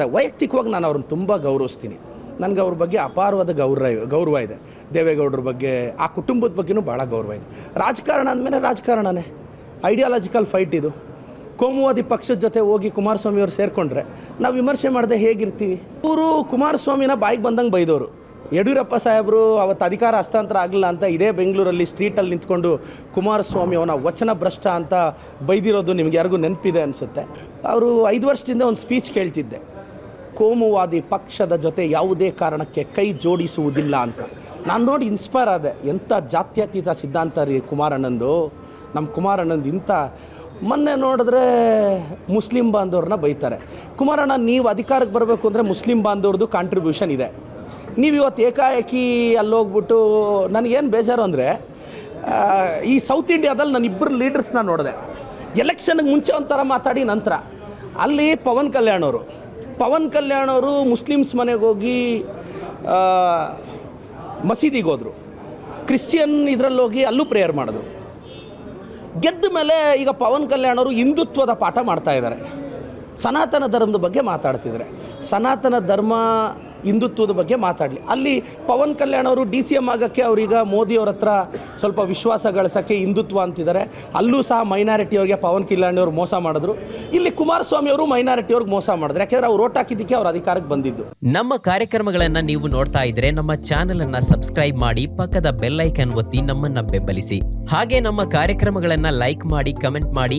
ಅದೇ ವೈಯಕ್ತಿಕವಾಗಿ ನಾನು ಅವ್ರನ್ನ ತುಂಬ ಗೌರವಿಸ್ತೀನಿ. ನನಗೆ ಅವ್ರ ಬಗ್ಗೆ ಅಪಾರವಾದ ಗೌರವ ಗೌರವ ಇದೆ. ದೇವೇಗೌಡರ ಬಗ್ಗೆ, ಆ ಕುಟುಂಬದ ಬಗ್ಗೆನೂ ಭಾಳ ಗೌರವ ಇದೆ. ರಾಜಕಾರಣ ಅಂದಮೇಲೆ ರಾಜಕಾರಣನೇ. ಐಡಿಯಾಲಜಿಕಲ್ ಫೈಟ್ ಇದು. ಕೋಮುವಾದಿ ಪಕ್ಷದ ಜೊತೆ ಹೋಗಿ ಕುಮಾರಸ್ವಾಮಿ ಅವ್ರು ಸೇರಿಕೊಂಡ್ರೆ ನಾವು ವಿಮರ್ಶೆ ಮಾಡದೆ ಹೇಗಿರ್ತೀವಿ? ಇವರು ಕುಮಾರಸ್ವಾಮಿನ ಬಾಯಿಗೆ ಬಂದಂಗೆ ಬೈದವರು ಯಡಿಯೂರಪ್ಪ ಸಾಹೇಬರು ಅವತ್ತು ಅಧಿಕಾರ ಹಸ್ತಾಂತರ ಆಗಲಿಲ್ಲ ಅಂತ ಇದೇ ಬೆಂಗಳೂರಲ್ಲಿ ಸ್ಟ್ರೀಟಲ್ಲಿ ನಿಂತ್ಕೊಂಡು ಕುಮಾರಸ್ವಾಮಿ ಅವನ ವಚನ ಭ್ರಷ್ಟ ಅಂತ ಬೈದಿರೋದು ನಿಮ್ಗೆ ಯಾರಿಗೂ ನೆನಪಿದೆ ಅನಿಸುತ್ತೆ? ಅವರು ಐದು ವರ್ಷದಿಂದ ಒಂದು ಸ್ಪೀಚ್ ಕೇಳ್ತಿದ್ದೆ. ಕೋಮುವಾದಿ ಪಕ್ಷದ ಜೊತೆ ಯಾವುದೇ ಕಾರಣಕ್ಕೆ ಕೈ ಜೋಡಿಸುವುದಿಲ್ಲ ಅಂತ. ನಾನು ನೋಡಿ ಇನ್ಸ್ಪೈರ್ ಆದೆ. ಎಂಥ ಜಾತ್ಯತೀತ ಸಿದ್ಧಾಂತ ರೀ ಕುಮಾರಣ್ಣಂದು? ನಮ್ಮ ಕುಮಾರಣ್ಣಂದು ಇಂಥ ಮೊನ್ನೆ ನೋಡಿದ್ರೆ ಮುಸ್ಲಿಂ ಬಾಂಧವ್ರನ್ನ ಬೈತಾರೆ. ಕುಮಾರಣ್ಣ, ನೀವು ಅಧಿಕಾರಕ್ಕೆ ಬರಬೇಕು ಅಂದರೆ ಮುಸ್ಲಿಂ ಬಾಂಧವ್ರದ್ದು ಕಾಂಟ್ರಿಬ್ಯೂಷನ್ ಇದೆ. ನೀವು ಇವತ್ತು ಏಕಾಏಕಿ ಅಲ್ಲೋಗ್ಬಿಟ್ಟು ನನಗೇನು ಬೇಜಾರು ಅಂದರೆ ಈ ಸೌತ್ ಇಂಡಿಯಾದಲ್ಲಿ ನಾನು ಇಬ್ಬರು ಲೀಡರ್ಸ್ನ ನೋಡಿದೆ. ಎಲೆಕ್ಷನ್ಗೆ ಮುಂಚೆ ಒಂಥರ ಮಾತಾಡಿ ನಂತರ. ಅಲ್ಲಿ ಪವನ್ ಕಲ್ಯಾಣ್ ಅವರು. ಪವನ್ ಕಲ್ಯಾಣ್ ಅವರು ಮುಸ್ಲಿಮ್ಸ್ ಮನೆಗೆ ಹೋಗಿ ಮಸೀದಿಗೆ ಹೋದರು. ಕ್ರಿಶ್ಚಿಯನ್ ಇದರಲ್ಲಿ ಹೋಗಿ ಅಲ್ಲೂ ಪ್ರೇಯರ್ ಮಾಡಿದ್ರು. ಗೆದ್ದ ಮೇಲೆ ಈಗ ಪವನ್ ಕಲ್ಯಾಣ್ ಅವರು ಹಿಂದುತ್ವದ ಪಾಠ ಮಾಡ್ತಾ ಇದ್ದಾರೆ. ಸನಾತನ ಧರ್ಮದ ಬಗ್ಗೆ ಮಾತಾಡ್ತಿದ್ದಾರೆ. ಸನಾತನ ಧರ್ಮ ಹಿಂದುತ್ವದ ಬಗ್ಗೆ ಮಾತಾಡಲಿ. ಅಲ್ಲಿ ಪವನ್ ಕಲ್ಯಾಣ್ ಅವರು ಡಿ ಸಿ ಎಂ ಆಗೋಕ್ಕೆ ಅವರೀಗ ಮೋದಿಯವ್ರ ಹತ್ರ ಸ್ವಲ್ಪ ವಿಶ್ವಾಸ ಗಳಿಸೋಕ್ಕೆ ಹಿಂದುತ್ವ ಅಂತಿದ್ದಾರೆ. ಅಲ್ಲೂ ಸಹ ಮೈನಾರಿಟಿ ಅವರಿಗೆ ಪವನ್ ಕಲ್ಯಾಣ್ ಅವರು ಮೋಸ ಮಾಡಿದ್ರು. ಇಲ್ಲಿ ಕುಮಾರಸ್ವಾಮಿ ಅವರು ಮೈನಾರಿಟಿ ಅವ್ರಿಗೆ ಮೋಸ ಮಾಡಿದ್ರು. ಯಾಕೆಂದ್ರೆ ಅವ್ರು ಓಟ್ ಹಾಕಿದ್ದಕ್ಕೆ ಅವ್ರ ಅಧಿಕಾರಕ್ಕೆ ಬಂದಿದ್ದು. ನಮ್ಮ ಕಾರ್ಯಕ್ರಮಗಳನ್ನು ನೀವು ನೋಡ್ತಾ ಇದ್ರೆ ನಮ್ಮ ಚಾನೆಲ್ ಅನ್ನ ಸಬ್ಸ್ಕ್ರೈಬ್ ಮಾಡಿ ಪಕ್ಕದ ಬೆಲ್ ಐಕನ್ ಒತ್ತಿ ನಮ್ಮನ್ನ ಬೆಂಬಲಿಸಿ. ಹಾಗೆ ನಮ್ಮ ಕಾರ್ಯಕ್ರಮಗಳನ್ನ ಲೈಕ್ ಮಾಡಿ ಕಮೆಂಟ್ ಮಾಡಿ